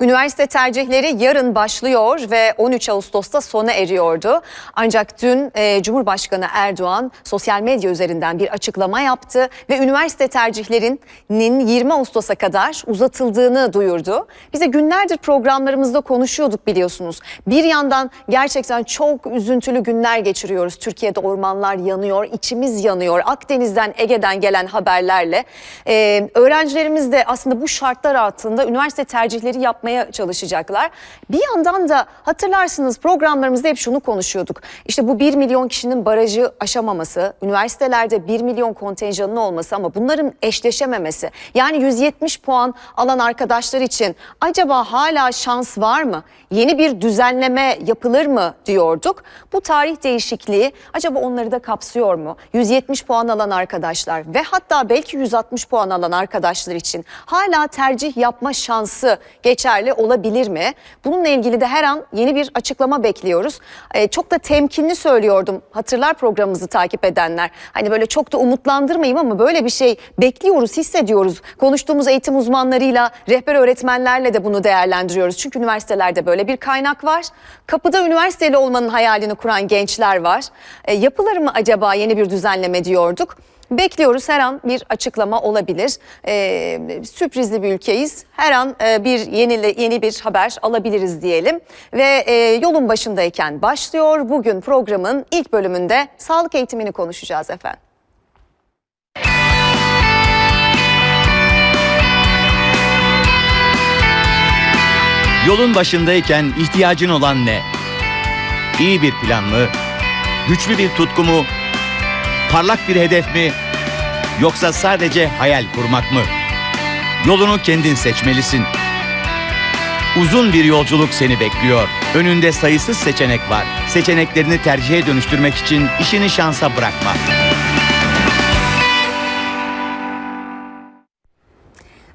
Üniversite tercihleri yarın başlıyor ve 13 Ağustos'ta sona eriyordu. Ancak dün e, Cumhurbaşkanı Erdoğan sosyal medya üzerinden bir açıklama yaptı ve üniversite tercihlerinin 20 Ağustos'a kadar uzatıldığını duyurdu. Bize günlerdir programlarımızda konuşuyorduk biliyorsunuz. Bir yandan gerçekten çok üzüntülü günler geçiriyoruz. Türkiye'de ormanlar yanıyor, içimiz yanıyor. Akdeniz'den, Ege'den gelen haberlerle. Ee, öğrencilerimiz de aslında bu şartlar altında üniversite tercihleri yapmaya çalışacaklar. Bir yandan da hatırlarsınız programlarımızda hep şunu konuşuyorduk. İşte bu 1 milyon kişinin barajı aşamaması, üniversitelerde 1 milyon kontenjanın olması ama bunların eşleşememesi. Yani 170 puan alan arkadaşlar için acaba hala şans var mı? Yeni bir düzenleme yapılır mı diyorduk. Bu tarih değişikliği acaba onları da kapsıyor mu? 170 puan alan arkadaşlar ve hatta belki 160 puan alan arkadaşlar için hala tercih yapma şansı geçerli olabilir mi? Bununla ilgili de her an yeni bir açıklama bekliyoruz. Ee, çok da temkinli söylüyordum hatırlar programımızı takip edenler. Hani böyle çok da umutlandırmayayım ama böyle bir şey bekliyoruz, hissediyoruz. Konuştuğumuz eğitim uzmanlarıyla, rehber öğretmenlerle de bunu değerlendiriyoruz. Çünkü üniversitelerde böyle bir kaynak var. Kapıda üniversiteli olmanın hayalini kuran gençler var. E, yapılır mı acaba yeni bir düzenleme diyorduk. Bekliyoruz her an bir açıklama olabilir. Ee, sürprizli bir ülkeyiz. Her an e, bir yeni yeni bir haber alabiliriz diyelim. Ve e, yolun başındayken başlıyor. Bugün programın ilk bölümünde sağlık eğitimini konuşacağız efendim. Yolun başındayken ihtiyacın olan ne? İyi bir plan mı? Güçlü bir tutku mu? Parlak bir hedef mi? Yoksa sadece hayal kurmak mı? Yolunu kendin seçmelisin. Uzun bir yolculuk seni bekliyor. Önünde sayısız seçenek var. Seçeneklerini tercihe dönüştürmek için işini şansa bırakma.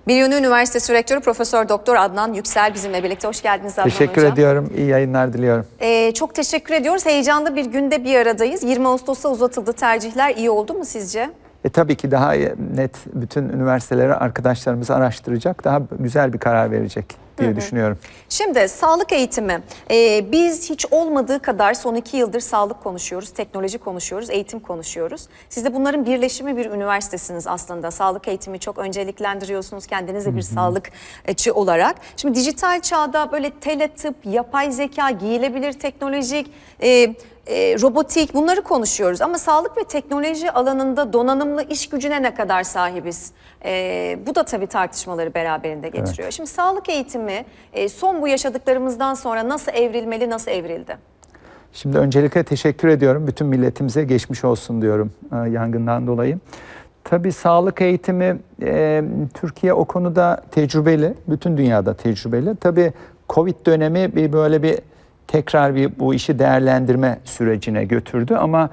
Bir Yönü Üniversitesi Rektörü Profesör Doktor Adnan Yüksel bizimle birlikte. Hoş geldiniz Adnan Teşekkür Hocam. ediyorum. İyi yayınlar diliyorum. Ee, çok teşekkür ediyoruz. Heyecanlı bir günde bir aradayız. 20 Ağustos'ta uzatıldı tercihler. İyi oldu mu sizce? E, tabii ki daha net bütün üniversiteleri arkadaşlarımız araştıracak. Daha güzel bir karar verecek diye düşünüyorum. Şimdi sağlık eğitimi. Ee, biz hiç olmadığı kadar son iki yıldır sağlık konuşuyoruz, teknoloji konuşuyoruz, eğitim konuşuyoruz. Siz de bunların birleşimi bir üniversitesiniz aslında. Sağlık eğitimi çok önceliklendiriyorsunuz kendiniz de bir sağlıkçı olarak. Şimdi dijital çağda böyle teletıp, yapay zeka, giyilebilir teknolojik, e, e, robotik bunları konuşuyoruz. Ama sağlık ve teknoloji alanında donanımlı iş gücüne ne kadar sahibiz? E, bu da tabii tartışmaları beraberinde getiriyor. Şimdi sağlık eğitimi e, son bu yaşadıklarımızdan sonra nasıl evrilmeli, nasıl evrildi? Şimdi öncelikle teşekkür ediyorum. Bütün milletimize geçmiş olsun diyorum e, yangından dolayı. Tabii sağlık eğitimi e, Türkiye o konuda tecrübeli. Bütün dünyada tecrübeli. Tabii Covid dönemi bir böyle bir tekrar bir bu işi değerlendirme sürecine götürdü ama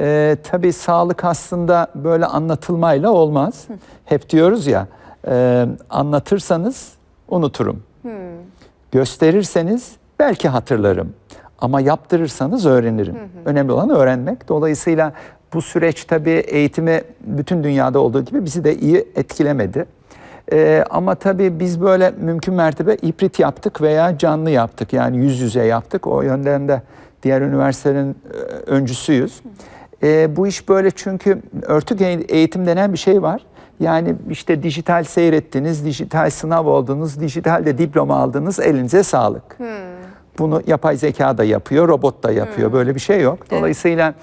e, tabii sağlık aslında böyle anlatılmayla olmaz. Hep diyoruz ya e, anlatırsanız unuturum. Gösterirseniz belki hatırlarım ama yaptırırsanız öğrenirim. Önemli olan öğrenmek. Dolayısıyla bu süreç tabii eğitimi bütün dünyada olduğu gibi bizi de iyi etkilemedi. Ee, ama tabii biz böyle mümkün mertebe iprit yaptık veya canlı yaptık. Yani yüz yüze yaptık. O yönden de diğer üniversitelerin e, öncüsüyüz. Ee, bu iş böyle çünkü örtük eğitim denen bir şey var. Yani işte dijital seyrettiniz, dijital sınav oldunuz, dijitalde diploma aldınız, elinize sağlık. Bunu yapay zeka da yapıyor, robot da yapıyor. Böyle bir şey yok. Dolayısıyla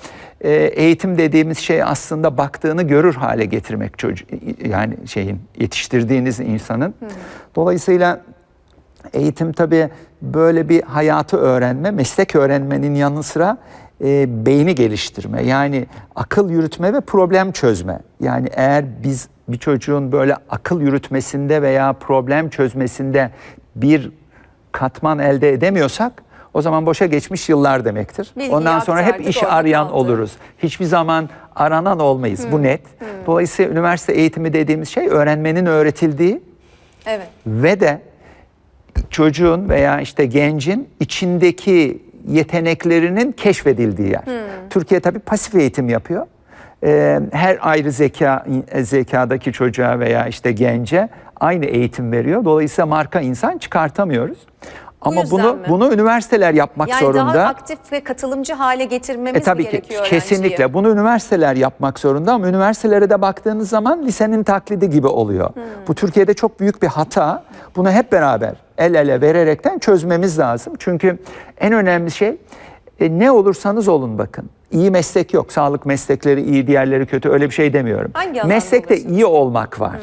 e, eğitim dediğimiz şey aslında baktığını görür hale getirmek çocuk yani şeyin yetiştirdiğiniz insanın. Dolayısıyla eğitim tabii böyle bir hayatı öğrenme, meslek öğrenmenin yanı sıra e, beyni geliştirme. Yani akıl yürütme ve problem çözme. Yani eğer biz bir çocuğun böyle akıl yürütmesinde veya problem çözmesinde bir katman elde edemiyorsak o zaman boşa geçmiş yıllar demektir. Bilgiyi Ondan sonra hep iş arayan kaldı. oluruz. Hiçbir zaman aranan olmayız. Bu net. Dolayısıyla üniversite eğitimi dediğimiz şey öğrenmenin öğretildiği Evet. ve de çocuğun veya işte gencin içindeki yeteneklerinin keşfedildiği yer. Türkiye tabii pasif eğitim yapıyor. Ee, her ayrı zeka zekadaki çocuğa veya işte gence aynı eğitim veriyor. Dolayısıyla marka insan çıkartamıyoruz. Ama bunu mi? bunu üniversiteler yapmak Yani zorunda. daha aktif ve katılımcı hale getirmemiz E tabii ki gerekiyor öğrenciyi? kesinlikle bunu üniversiteler yapmak zorunda ama üniversitelere de baktığınız zaman lisenin taklidi gibi oluyor. Hmm. Bu Türkiye'de çok büyük bir hata. Bunu hep beraber el ele vererekten çözmemiz lazım. Çünkü en önemli şey e, ne olursanız olun bakın. İyi meslek yok. Sağlık meslekleri iyi, diğerleri kötü. Öyle bir şey demiyorum. Hangi Meslekte iyi olmak var.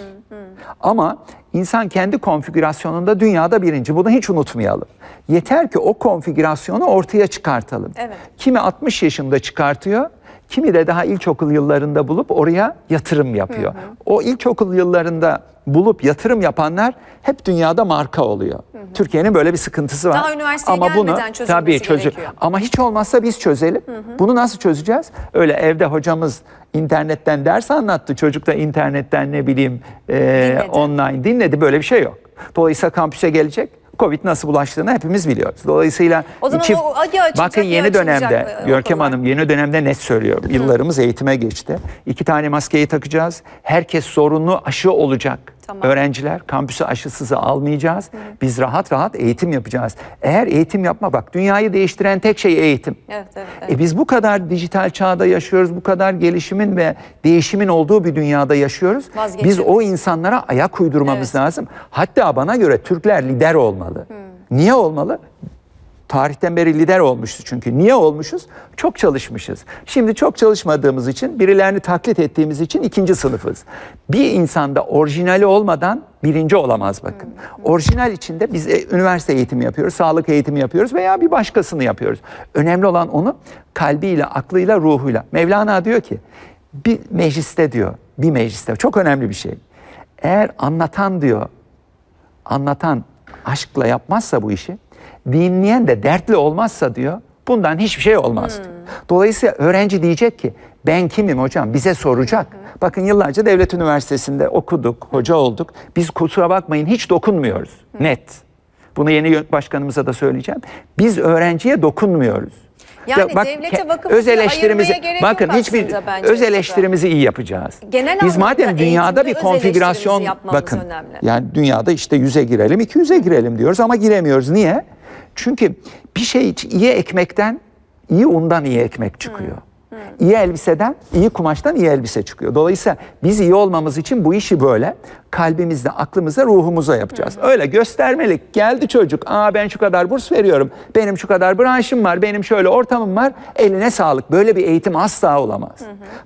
Ama insan kendi konfigürasyonunda dünyada birinci. Bunu hiç unutmayalım. Yeter ki o konfigürasyonu ortaya çıkartalım. Evet. Kimi 60 yaşında çıkartıyor, kimi de daha ilkokul yıllarında bulup oraya yatırım yapıyor. O ilkokul yıllarında bulup yatırım yapanlar hep dünyada marka oluyor. Türkiye'nin böyle bir sıkıntısı var. Daha üniversiteye Ama bunu çözülmesi tabii çözü- gerekiyor. Ama hiç olmazsa biz çözelim. Bunu nasıl çözeceğiz? Öyle evde hocamız internetten ders anlattı. Çocuk da internetten ne bileyim e, Dinledi. online dinledi. Böyle bir şey yok. Dolayısıyla kampüse gelecek. Covid nasıl bulaştığını hepimiz biliyoruz. Dolayısıyla O zaman o acı bakın yeni dönemde Görkem. Hanım yeni dönemde net söylüyorum. Yıllarımız eğitime geçti. İki tane maskeyi takacağız. Herkes zorunlu aşı olacak. Tamam. Öğrenciler kampüse aşısızı almayacağız. Biz rahat rahat eğitim yapacağız. Eğer eğitim yapma bak dünyayı değiştiren tek şey eğitim. Evet, evet, evet. E biz bu kadar dijital çağda yaşıyoruz, bu kadar gelişimin ve değişimin olduğu bir dünyada yaşıyoruz. Biz o insanlara ayak uydurmamız Evet. lazım. Hatta bana göre Türkler lider olmalı. Niye olmalı? Tarihten beri lider olmuşuz çünkü. Niye olmuşuz? Çok çalışmışız. Şimdi çok çalışmadığımız için, birilerini taklit ettiğimiz için ikinci sınıfız. Bir insanda orijinali olmadan birinci olamaz bakın. Orijinal içinde biz e, üniversite eğitimi yapıyoruz, sağlık eğitimi yapıyoruz veya bir başkasını yapıyoruz. Önemli olan onu kalbiyle, aklıyla, ruhuyla. Mevlana diyor ki, bir mecliste diyor, bir mecliste çok önemli bir şey. Eğer anlatan diyor, anlatan aşkla yapmazsa bu işi, dinleyen de dertli olmazsa diyor, bundan hiçbir şey olmaz. diyor. Dolayısıyla öğrenci diyecek ki, ben kimim hocam? Bize soracak. Bakın yıllarca devlet üniversitesinde okuduk, hoca olduk. Biz kusura bakmayın hiç dokunmuyoruz. Net. Bunu yeni başkanımıza da söyleyeceğim. Biz öğrenciye dokunmuyoruz. Yani devlete, ke- vakıfa öz diye eleştirimizi bakın hiçbir öz eleştirimizi iyi yapacağız. Genel Biz madem dünyada bir öz konfigürasyon bakın önemli. yani dünyada işte 100'e girelim, 200'e girelim diyoruz ama giremiyoruz. Niye? Çünkü bir şey iyi ekmekten, iyi undan iyi ekmek çıkıyor. İyi elbiseden, iyi kumaştan iyi elbise çıkıyor. Dolayısıyla biz iyi olmamız için bu işi böyle kalbimizde, aklımızda, ruhumuza yapacağız. Öyle göstermelik. Geldi çocuk. Aa ben şu kadar burs veriyorum. Benim şu kadar branşım var. Benim şöyle ortamım var. Eline sağlık. Böyle bir eğitim asla olamaz.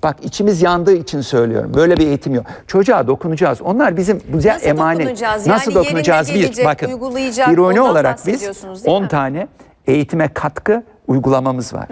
Bak içimiz yandığı için söylüyorum. Böyle bir eğitim yok. Çocuğa dokunacağız. Onlar bizim bize Nasıl emanet. dokunacağız? Nasıl Yani yerine dokunacağız? Bir gelecek, bakın. uygulayacak, ironi ondan olarak biz bahsediyorsunuz değil 10 mi? tane eğitime katkı uygulamamız var.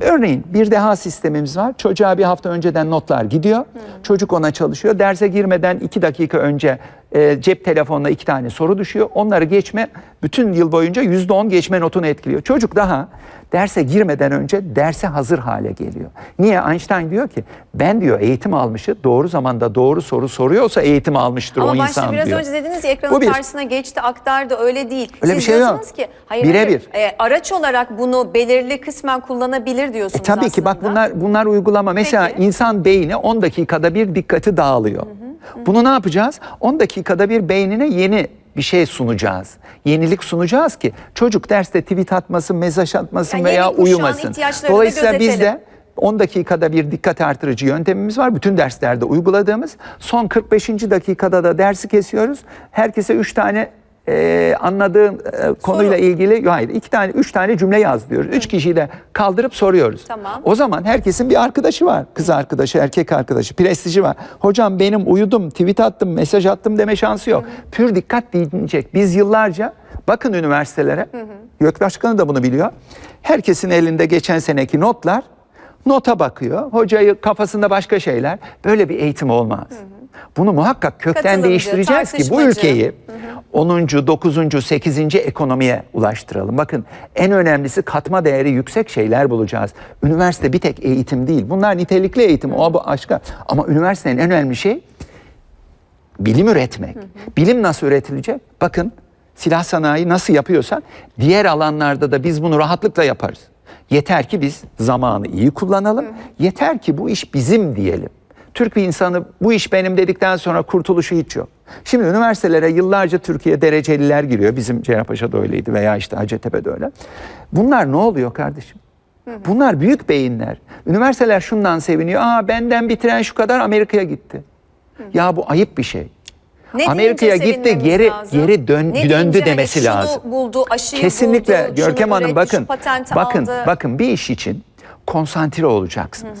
Örneğin bir deha sistemimiz var. Çocuğa bir hafta önceden notlar gidiyor. Çocuk ona çalışıyor. Derse girmeden iki dakika önce e, cep telefonuna iki tane soru düşüyor. Onları geçme bütün yıl boyunca yüzde on geçme notunu etkiliyor. Çocuk daha derse girmeden önce derse hazır hale geliyor. Niye? Einstein diyor ki ben diyor eğitim almışı doğru zamanda doğru soru soruyorsa eğitim almıştır Ama o başta insan biraz diyor. önce dediniz ya ekranın Bu bir. karşısına geçti, aktardı öyle değil. Öyle Siz bir şey yok. diyorsunuz ki hayır, Birebir. hayır, e, araç olarak bunu belirli kısmen kullanabilir diyorsunuz E tabii ki bak aslında. bunlar bunlar uygulama. Mesela Peki. insan beyni 10 dakikada bir dikkati dağılıyor. Bunu ne yapacağız? 10 dakikada bir beynine yeni bir şey sunacağız. Yenilik sunacağız ki çocuk derste tweet atmasın, mesaj atmasın Yani veya yeni kuşağın uyumasın. ihtiyaçlarını Dolayısıyla biz gözetelim. de 10 dakikada bir dikkat artırıcı yöntemimiz var. Bütün derslerde uyguladığımız. Son 45. dakikada da dersi kesiyoruz. Herkese 3 tane e, anladığım e, konuyla Soru. ilgili hayır iki tane üç tane cümle yaz diyoruz. Üç kişiyi de kaldırıp soruyoruz. Tamam. O zaman herkesin bir arkadaşı var. Kız arkadaşı, erkek arkadaşı, prestiji var. Hocam benim uyudum, tweet attım, mesaj attım deme şansı yok. Pür dikkat dinleyecek. Biz yıllarca bakın üniversitelere. Gök Başkanı da bunu biliyor. Herkesin elinde geçen seneki notlar. Nota bakıyor. Hocayı kafasında başka şeyler. Böyle bir eğitim olmaz. Bunu muhakkak kökten değiştireceğiz ki bu ülkeyi 10. 9. 8. ekonomiye ulaştıralım. Bakın en önemlisi katma değeri yüksek şeyler bulacağız. Üniversite bir tek eğitim değil. Bunlar nitelikli eğitim. O bu aşka. Ama üniversitenin en önemli şey bilim üretmek. Bilim nasıl üretilecek? Bakın silah sanayi nasıl yapıyorsa diğer alanlarda da biz bunu rahatlıkla yaparız. Yeter ki biz zamanı iyi kullanalım. Yeter ki bu iş bizim diyelim. Türk bir insanı bu iş benim dedikten sonra kurtuluşu hiç yok. Şimdi üniversitelere yıllarca Türkiye dereceliler giriyor. Bizim Cerrahpaşa'da öyleydi veya işte Hacettepe'de öyle. Bunlar ne oluyor kardeşim? Bunlar büyük beyinler. Üniversiteler şundan seviniyor. Aa benden bitiren şu kadar Amerika'ya gitti. Ya bu ayıp bir şey. Ne Amerika'ya gitti geri lazım? geri dön, Ne döndü deyince hani demesi şunu lazım. buldu, aşıyı Kesinlikle buldu, Görkem Hanım üretti, bakın. Bakın aldı. bakın bir iş için konsantre olacaksınız.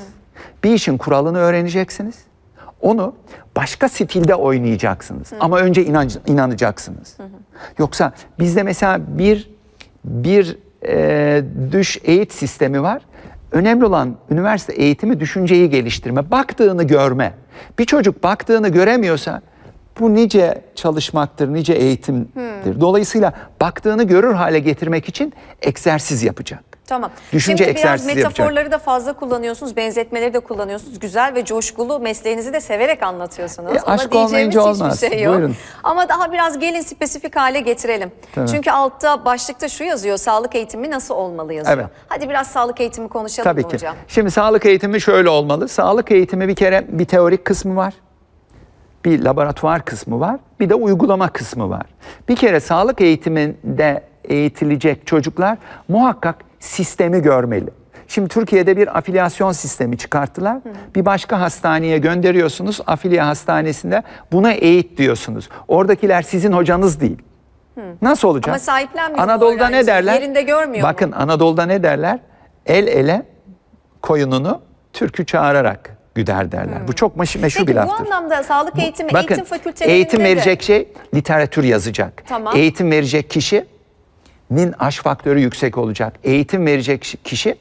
Bir işin kuralını öğreneceksiniz. Onu başka stilde oynayacaksınız. Ama önce inan- inanacaksınız. Yoksa bizde mesela bir bir e, düş eğit sistemi var. Önemli olan üniversite eğitimi düşünceyi geliştirme, baktığını görme. Bir çocuk baktığını göremiyorsa bu nice çalışmaktır, nice eğitimdir. Dolayısıyla baktığını görür hale getirmek için egzersiz yapacak. Tamam. Düşünce Şimdi biraz egzersizi yapacak. metaforları da fazla kullanıyorsunuz, benzetmeleri de kullanıyorsunuz. Güzel ve coşkulu mesleğinizi de severek anlatıyorsunuz. E, Ona aşk olmayınca olmaz. şey yok. Buyurun. Ama daha biraz gelin spesifik hale getirelim. Tabii. Çünkü altta başlıkta şu yazıyor, sağlık eğitimi nasıl olmalı yazıyor. Evet. Hadi biraz sağlık eğitimi konuşalım Tabii ki. hocam? Şimdi sağlık eğitimi şöyle olmalı. Sağlık eğitimi bir kere bir teorik kısmı var. Bir laboratuvar kısmı var. Bir de uygulama kısmı var. Bir kere sağlık eğitiminde eğitilecek çocuklar muhakkak sistemi görmeli. Şimdi Türkiye'de bir afilyasyon sistemi çıkarttılar. Bir başka hastaneye gönderiyorsunuz. Afiliye hastanesinde buna eğit diyorsunuz. Oradakiler sizin hocanız değil. Nasıl olacak? Ama sahiplenmiyor mu Anadolu'da ne derler? Yerinde görmüyor mu? Bakın Anadolu'da ne derler? El ele koyununu türkü çağırarak güder derler. Bu çok meşhur, Peki bir bu laftır. anlamda sağlık eğitimi Bakın, eğitim fakültelerinde eğitim de- verecek şey literatür yazacak. Tamam. Eğitim verecek kişinin aş faktörü yüksek olacak. Eğitim verecek kişi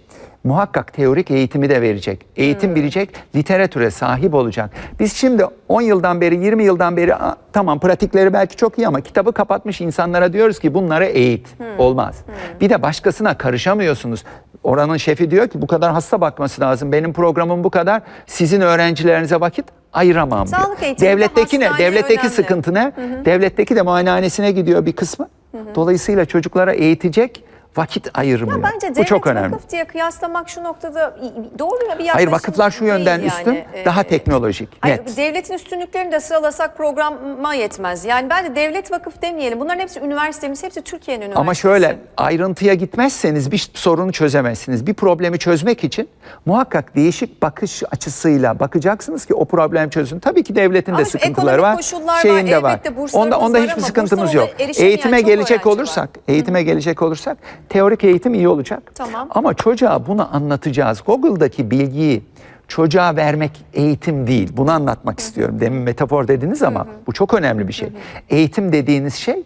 muhakkak teorik eğitimi de verecek. Eğitim Hmm. bilecek, literatüre sahip olacak. Biz şimdi 10 yıldan beri, 20 yıldan beri "Aa, tamam pratikleri belki çok iyi ama kitabı kapatmış insanlara diyoruz ki bunları eğit. Hmm. Olmaz. Bir de başkasına karışamıyorsunuz. Oranın şefi diyor ki bu kadar hasta bakması lazım. Benim programım bu kadar. Sizin öğrencilerinize vakit ayıramam diyor. Sağlık eğitiminde Devletteki ne? Devletteki önemli. sıkıntı ne? Devletteki de muayenehanesine gidiyor bir kısmı. Dolayısıyla çocuklara eğitecek vakit ayırmıyor. Ya bence bu çok önemli. vakıf diye kıyaslamak şu noktada doğru bir yaklaşım Hayır vakıflar şu yönden yani. üstün, Ee, daha teknolojik, Hayır, net. devletin üstünlüklerini de sıralasak programa yetmez. Yani bence devlet vakıf demeyelim. Bunların hepsi üniversitemiz, hepsi Türkiye'nin üniversitesi. Ama şöyle ayrıntıya gitmezseniz bir sorunu çözemezsiniz. Bir problemi çözmek için muhakkak değişik bakış açısıyla bakacaksınız ki o problem çözün. Tabii ki devletin de şu sıkıntıları var. var, Şeyinde var. elbette burslarımız Onda onda var hiçbir sıkıntımız yok. Eğitime çok gelecek öğrenci var. olursak, eğitime gelecek olursak teorik eğitim iyi olacak. Tamam. Ama çocuğa bunu anlatacağız. Google'daki bilgiyi çocuğa vermek eğitim değil. Bunu anlatmak istiyorum. Demin metafor dediniz ama bu çok önemli bir şey. Eğitim dediğiniz şey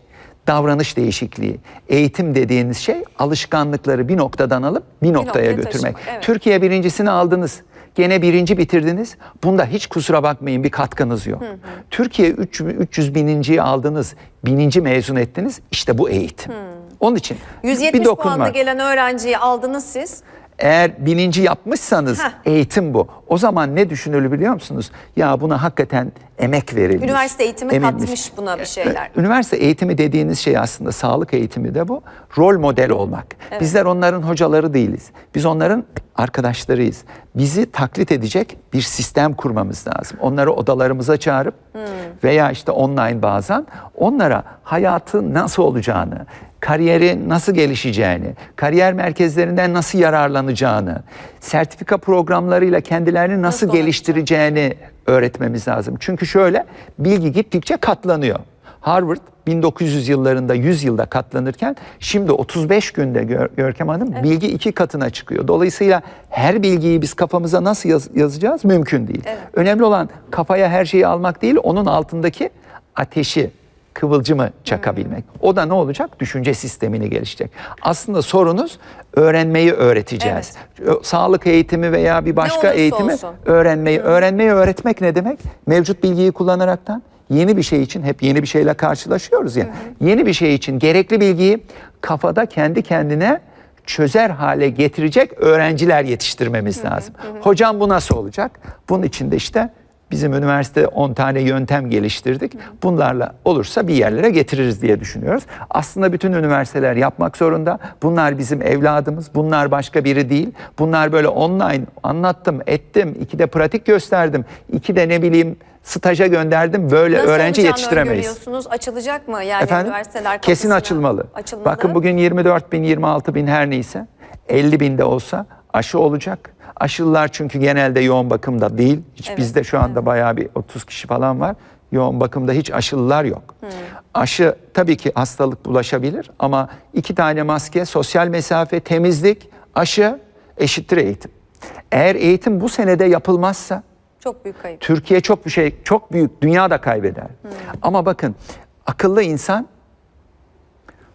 davranış değişikliği. Eğitim dediğiniz şey alışkanlıkları bir noktadan alıp bir noktaya noktaya götürmek. taşımak, evet. Türkiye birincisini aldınız. Gene birinci bitirdiniz. Bunda hiç kusura bakmayın bir katkınız yok. Türkiye 300, 300 bininciyi aldınız. Bininci mezun ettiniz. İşte bu eğitim. Onun için 170 bir dokunma. puanla gelen öğrenciyi aldınız siz. Eğer bininci yapmışsanız Heh. eğitim bu. O zaman ne düşünülür biliyor musunuz? Ya buna hakikaten emek verilmiş. Üniversite eğitimi emilmiş. katmış buna bir şeyler. Üniversite eğitimi dediğiniz şey aslında sağlık eğitimi de bu. Rol model olmak. Bizler onların hocaları değiliz. Biz onların arkadaşlarıyız. Bizi taklit edecek bir sistem kurmamız lazım. Onları odalarımıza çağırıp Hmm. veya işte online bazen onlara hayatın nasıl olacağını, kariyeri nasıl gelişeceğini, kariyer merkezlerinden nasıl yararlanacağını, sertifika programlarıyla kendilerini nasıl, Nasıl geliştireceğini öğretmemiz lazım. Çünkü şöyle bilgi gittikçe katlanıyor. Harvard 1900 yıllarında 100 yılda katlanırken şimdi 35 günde Gör- Görkem Hanım bilgi iki katına çıkıyor. Dolayısıyla her bilgiyi biz kafamıza nasıl yaz- yazacağız mümkün değil. Önemli olan kafaya her şeyi almak değil onun altındaki ateşi kıvılcımı çakabilmek. O da ne olacak? Düşünce sistemini geliştirecek. Aslında sorunuz öğrenmeyi öğreteceğiz. Ö- Sağlık eğitimi veya bir başka olursa eğitimi olsun. öğrenmeyi. Öğrenmeyi öğretmek ne demek? Mevcut bilgiyi kullanaraktan yeni bir şey için hep yeni bir şeyle karşılaşıyoruz ya. Yeni bir şey için gerekli bilgiyi kafada kendi kendine çözer hale getirecek öğrenciler yetiştirmemiz lazım. Hocam bu nasıl olacak? Bunun için de işte Bizim üniversite 10 tane yöntem geliştirdik. Bunlarla olursa bir yerlere getiririz diye düşünüyoruz. Aslında bütün üniversiteler yapmak zorunda. Bunlar bizim evladımız. Bunlar başka biri değil. Bunlar böyle online anlattım, ettim. iki de pratik gösterdim. iki de ne bileyim staja gönderdim. Böyle Nasıl öğrenci yetiştiremeyiz. öngörüyorsunuz? Açılacak mı? Yani Efendim? üniversiteler Kesin açılmalı. açılmalı. Bakın bugün 24 bin, 26 bin her neyse 50 binde olsa aşı olacak. Aşılılar çünkü genelde yoğun bakımda değil. Hiç Evet, bizde şu anda bayağı bir 30 kişi falan var. Yoğun bakımda hiç aşılılar yok. Hmm. Aşı tabii ki hastalık bulaşabilir ama iki tane maske, sosyal mesafe, temizlik, aşı eşittir eğitim. Eğer eğitim bu senede yapılmazsa Çok büyük kayıp. Türkiye çok bir şey, çok büyük, dünya da kaybeder. Ama bakın akıllı insan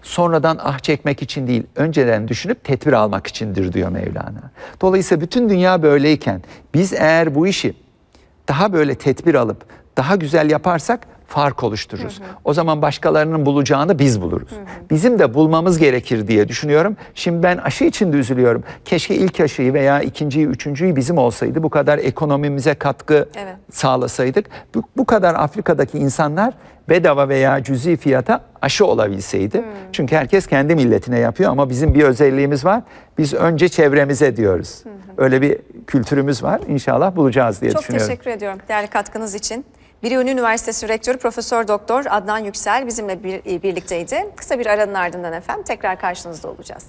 sonradan ah çekmek için değil, önceden düşünüp tedbir almak içindir diyor Mevlana. Dolayısıyla bütün dünya böyleyken biz eğer bu işi daha böyle tedbir alıp daha güzel yaparsak fark oluştururuz. O zaman başkalarının bulacağını biz buluruz. Bizim de bulmamız gerekir diye düşünüyorum. Şimdi ben aşı için de üzülüyorum. Keşke ilk aşıyı veya ikinciyi, üçüncüyü bizim olsaydı. Bu kadar ekonomimize katkı Evet. sağlasaydık. Bu, bu kadar Afrika'daki insanlar bedava veya cüzi fiyata aşı olabilseydi. Çünkü herkes kendi milletine yapıyor ama bizim bir özelliğimiz var. Biz önce çevremize diyoruz. Öyle bir kültürümüz var. İnşallah bulacağız diye Çok düşünüyorum. teşekkür ediyorum değerli katkınız için. Biriyoni Üniversitesi Rektörü Profesör Doktor Adnan Yüksel bizimle bir, birlikteydi. Kısa bir aranın ardından efendim tekrar karşınızda olacağız.